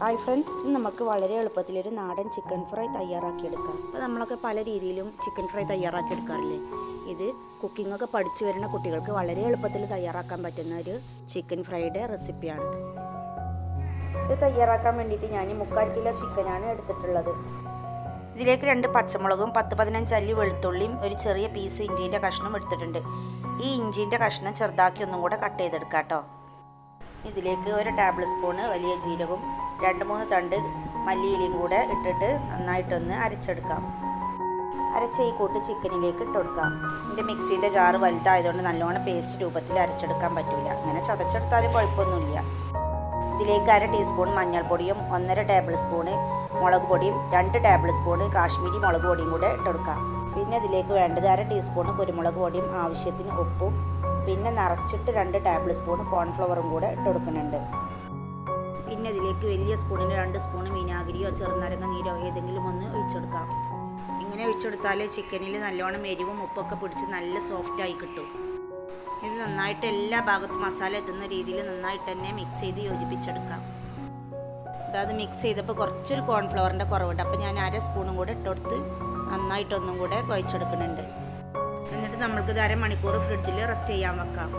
Hi friends നമുക്ക് വളരെ എളുപ്പത്തിലൊരു നാടൻ ചിക്കൻ ഫ്രൈ തയ്യാറാക്കിയെടുക്കാം. അപ്പോൾ നമ്മളൊക്കെ പല രീതിയിലും ചിക്കൻ ഫ്രൈ തയ്യാറാക്കി എടുക്കാറില്ലേ ഇത് കുക്കിങ്ങൊക്കെ പഠിച്ചു വരുന്ന കുട്ടികൾക്ക് വളരെ എളുപ്പത്തിൽ തയ്യാറാക്കാൻ പറ്റുന്ന ഒരു ചിക്കൻ ഫ്രൈയുടെ റെസിപ്പിയാണ് ഇത് തയ്യാറാക്കാൻ വേണ്ടിയിട്ട് ഞാൻ മുക്കാൽ കിലോ ചിക്കനാണ് എടുത്തിട്ടുള്ളത്. ഇതിലേക്ക് രണ്ട് പച്ചമുളകും പത്ത് പതിനഞ്ച് അല്ലി വെളുത്തുള്ളിയും ഒരു ചെറിയ പീസ് ഇഞ്ചീന്റെ കഷ്ണം എടുത്തിട്ടുണ്ട്. ഈ ഇഞ്ചീന്റെ കഷ്ണം ചെറുതാക്കി ഒന്നും കൂടെ കട്ട് ചെയ്തെടുക്കാം കേട്ടോ ഇതിലേക്ക് ഒരു ടേബിൾ സ്പൂണ് വലിയ ജീരകവും രണ്ട് മൂന്ന് തണ്ട് മല്ലിയിലയും കൂടെ ഇട്ടിട്ട് നന്നായിട്ടൊന്ന് അരച്ചെടുക്കാം. അരച്ച ഈ കൂട്ട് ചിക്കനിലേക്ക് ഇട്ട് കൊടുക്കാം. എന്റെ മിക്സിയുടെ ജാറ് വലുതായതുകൊണ്ട് നല്ലോണം പേസ്റ്റ് രൂപത്തിൽ അരച്ചെടുക്കാൻ പറ്റില്ല അങ്ങനെ ചതച്ചെടുത്താലും കുഴപ്പമൊന്നുമില്ല. ഇതിലേക്ക് അര ടീസ്പൂൺ മഞ്ഞൾപ്പൊടിയും ഒന്നര ടേബിൾ സ്പൂണ് മുളക് പൊടിയും രണ്ട് ടേബിൾ സ്പൂണ് കാശ്മീരി മുളക് പൊടിയും കൂടെ ഇട്ടെടുക്കാം പിന്നെ ഇതിലേക്ക് വേണ്ടത് അര ടീസ്പൂൺ കുരുമുളക് പൊടിയും ആവശ്യത്തിന് ഉപ്പും പിന്നെ നിറച്ചിട്ട് രണ്ട് ടേബിൾ സ്പൂൺ കോൺഫ്ലവറും കൂടെ ഇട്ട് കൊടുക്കുന്നുണ്ട്. പിന്നെ ഇതിലേക്ക് വലിയ സ്പൂണിന് രണ്ട് സ്പൂൺ വിനാഗിരിയോ ചെറുനാരങ്ങ നീരോ ഏതെങ്കിലും ഒന്ന് ഒഴിച്ചെടുക്കാം. ഇങ്ങനെ ഒഴിച്ചെടുത്താൽ ചിക്കനിൽ നല്ലോണം എരിവും ഉപ്പൊക്കെ പിടിച്ച് നല്ല സോഫ്റ്റായി കിട്ടും. ഇത് നന്നായിട്ട് എല്ലാ ഭാഗത്തും മസാല എത്തുന്ന രീതിയിൽ നന്നായിട്ട് തന്നെ മിക്സ് ചെയ്ത് യോജിപ്പിച്ചെടുക്കാം. അതായത് മിക്സ് ചെയ്തപ്പോൾ കുറച്ചൊരു കോൺഫ്ലവറിന്റെ കുറവുണ്ട്. അപ്പോൾ ഞാൻ അര സ്പൂണും കൂടെ ഇട്ടുകൊടുത്ത് നന്നായിട്ടൊന്നും കൂടെ കുഴച്ചെടുക്കുന്നുണ്ട്. എന്നിട്ട് നമ്മൾക്ക് ഇത് അരമണിക്കൂർ ഫ്രിഡ്ജിൽ റെസ്റ്റ് ചെയ്യാൻ വെക്കാം.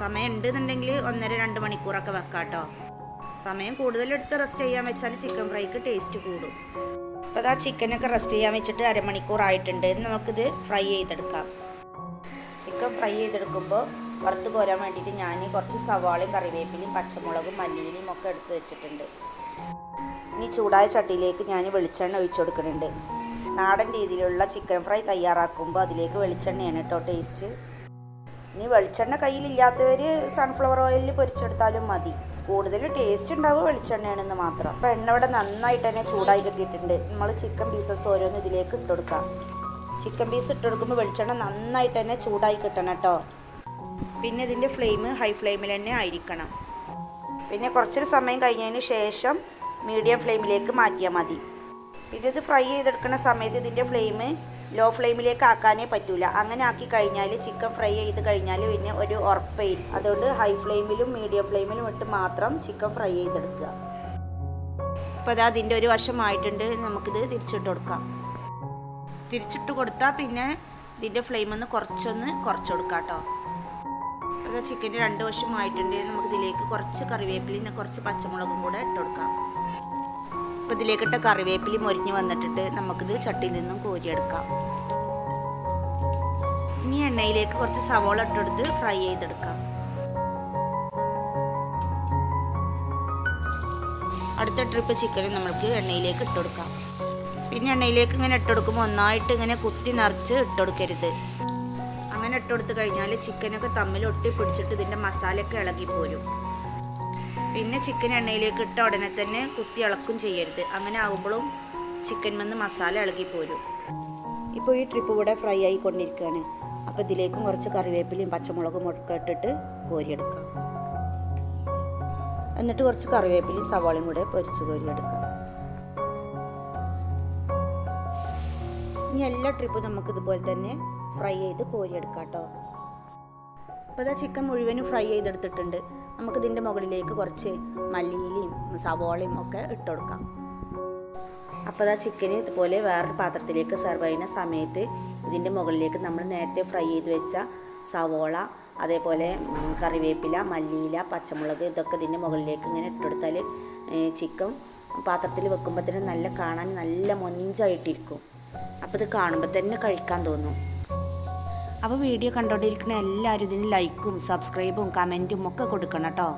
സമയം ഉണ്ടെന്നുണ്ടെങ്കിൽ ഒന്നര രണ്ട് മണിക്കൂറൊക്കെ വെക്കാം കേട്ടോ സമയം കൂടുതലെടുത്ത് റെസ്റ്റ് ചെയ്യാൻ വെച്ചാൽ ചിക്കൻ ഫ്രൈക്ക് ടേസ്റ്റ് കൂടും. അപ്പോൾ അതാ ചിക്കനൊക്കെ റെസ്റ്റ് ചെയ്യാൻ വെച്ചിട്ട് അരമണിക്കൂർ ആയിട്ടുണ്ട്. നമുക്കിത് ഫ്രൈ ചെയ്തെടുക്കാം. ചിക്കൻ ഫ്രൈ ചെയ്തെടുക്കുമ്പോൾ വറുത്ത് കോരാൻ വേണ്ടിയിട്ട് ഞാൻ കുറച്ച് സവാളയും കറിവേപ്പിലയും പച്ചമുളകും മല്ലിയിലും ഒക്കെ എടുത്ത് വെച്ചിട്ടുണ്ട്. ഇനി ചൂടായ ചട്ടിയിലേക്ക് ഞാൻ വെളിച്ചെണ്ണ ഒഴിച്ചു കൊടുക്കുന്നുണ്ട്. നാടൻ രീതിയിലുള്ള ചിക്കൻ ഫ്രൈ തയ്യാറാക്കുമ്പോൾ അതിലേക്ക് വെളിച്ചെണ്ണയാണ് കേട്ടോ ടേസ്റ്റ് ഇനി വെളിച്ചെണ്ണ കയ്യിലില്ലാത്തവർ സൺഫ്ലവർ ഓയിലിൽ പൊരിച്ചെടുത്താലും മതി. കൂടുതൽ ടേസ്റ്റ് ഉണ്ടാവുക വെളിച്ചെണ്ണയാണെന്ന് മാത്രം. അപ്പോൾ എണ്ണ ഇവിടെ നന്നായിട്ട് തന്നെ ചൂടായി കിട്ടിയിട്ടുണ്ട്. നമ്മൾ ചിക്കൻ പീസസ് ഓരോന്ന് ഇതിലേക്ക് ഇട്ട് കൊടുക്കാം. ചിക്കൻ പീസ് ഇട്ട് കൊടുക്കുമ്പോൾ വെളിച്ചെണ്ണ നന്നായിട്ട് തന്നെ ചൂടായി കിട്ടണം കേട്ടോ പിന്നെ ഇതിന്റെ ഫ്ലെയിം ഹൈ ഫ്ലെയിമിൽ തന്നെ ആയിരിക്കണം. പിന്നെ കുറച്ചൊരു സമയം കഴിഞ്ഞതിന് ശേഷം മീഡിയം ഫ്ലെയിമിലേക്ക് മാറ്റിയാൽ മതി. ഇത് ഫ്രൈ ചെയ്തെടുക്കുന്ന സമയത്ത് ഇതിന്റെ ഫ്ലെയിം ലോ ഫ്ലെയിമിലേക്ക് ആക്കാനേ പറ്റൂല. അങ്ങനെ ആക്കി കഴിഞ്ഞാൽ ചിക്കൻ ഫ്രൈ ചെയ്ത് കഴിഞ്ഞാൽ പിന്നെ ഒരു ഉറപ്പായിരിക്കും അതുകൊണ്ട് ഹൈ ഫ്ലെയിമിലും മീഡിയം ഫ്ലെയിമിലും ഇട്ട് മാത്രം ചിക്കൻ ഫ്രൈ ചെയ്തെടുക്കുക. അപ്പോൾ അത് അതിന്റെ ഒരു വശമായിട്ടുണ്ട്. നമുക്കിത് തിരിച്ചിട്ട് കൊടുക്കാം. തിരിച്ചിട്ട് കൊടുത്താൽ പിന്നെ ഇതിന്റെ ഫ്ലെയിം ഒന്ന് കുറച്ചൊന്ന് കുറച്ച് കൊടുക്കാം കേട്ടോ അപ്പോൾ ചിക്കന്റെ രണ്ട് വശമായിട്ടുണ്ട്. നമുക്കിതിലേക്ക് കുറച്ച് കറിവേപ്പിലിന് കുറച്ച് പച്ചമുളകും കൂടെ ഇട്ട് കൊടുക്കാം. അപ്പോൾ ഇതിലേക്കിട്ട കറിവേപ്പിലി മൊരിഞ്ഞ് വന്നിട്ടിട്ട് നമുക്കിത് ചട്ടിയിൽ നിന്നും കോരിയെടുക്കാം. ഇനി എണ്ണയിലേക്ക് കുറച്ച് സവോള ഇട്ടെടുത്ത് ഫ്രൈ ചെയ്തെടുക്കാം. അടുത്ത ട്രിപ്പ് ചിക്കനും നമ്മൾക്ക് എണ്ണയിലേക്ക് ഇട്ടുകൊടുക്കാം പിന്നെ എണ്ണയിലേക്ക് ഇങ്ങനെ ഇട്ടുകൊടുക്കുമ്പോൾ ഒന്നായിട്ട് ഇങ്ങനെ കുത്തി നിറച്ച് ഇട്ടുകൊടുക്കരുത് അങ്ങനെ ഇട്ടുകൊടുത്ത് കഴിഞ്ഞാൽ ചിക്കനൊക്കെ തമ്മിൽ ഒട്ടി പിടിച്ചിട്ട് ഇതിന്റെ മസാലയൊക്കെ ഇളകി പോരും. പിന്നെ ചിക്കൻ എണ്ണയിലേക്ക് ഇട്ട ഉടനെ തന്നെ കുത്തി ഇളക്കും ചെയ്യരുത്. അങ്ങനെ ആകുമ്പോഴും ചിക്കൻ വന്ന് മസാല ഇളകി പോരും. ഇപ്പോൾ ഈ ട്രിപ്പ് ഇവിടെ ഫ്രൈ ആയിക്കൊണ്ടിരിക്കുകയാണ്. അപ്പോൾ ഇതിലേക്കും കുറച്ച് കറിവേപ്പിലയും പച്ചമുളകും ഒക്കെ ഇട്ടിട്ട് കോരിയെടുക്കാം. എന്നിട്ട് കുറച്ച് കറിവേപ്പിലയും സവാളയും കൂടെ പൊരിച്ച് കോരിയെടുക്കാം. ഇനി എല്ലാ ട്രിപ്പും നമുക്ക് ഇതുപോലെ തന്നെ ഫ്രൈ ചെയ്ത് കോരിയെടുക്കാം കേട്ടോ. അപ്പോൾ ഇതാ ചിക്കൻ മുഴുവനും ഫ്രൈ ചെയ്തെടുത്തിട്ടുണ്ട്. നമുക്കിതിന്റെ മുകളിലേക്ക് കുറച്ച് മല്ലിയിലയും സവോളയും ഒക്കെ ഇട്ട് കൊടുക്കാം. അപ്പോൾ ഇതാ ചിക്കന് ഇതുപോലെ വേറൊരു പാത്രത്തിലേക്ക് സെർവ് ചെയ്യുന്ന സമയത്ത് ഇതിന്റെ മുകളിലേക്ക് നമ്മൾ നേരത്തെ ഫ്രൈ ചെയ്ത് വെച്ച സവോള അതേപോലെ കറിവേപ്പില മല്ലിയില പച്ചമുളക് ഇതൊക്കെ ഇതിന്റെ മുകളിലേക്ക് ഇങ്ങനെ ഇട്ടെടുത്താൽ ചിക്കൻ പാത്രത്തിൽ വെക്കുമ്പോൾ തന്നെ നല്ല കാണാൻ നല്ല മൊഞ്ചായിട്ടിരിക്കും. അപ്പോൾ ഇത് കാണുമ്പോൾ തന്നെ കഴിക്കാൻ തോന്നും. അപ്പോൾ വീഡിയോ കണ്ടുകൊണ്ടിരിക്കുന്ന എല്ലാവരും ഇതിന് ലൈക്കും സബ്സ്ക്രൈബും കമന്റും ഒക്കെ കൊടുക്കണം കേട്ടോ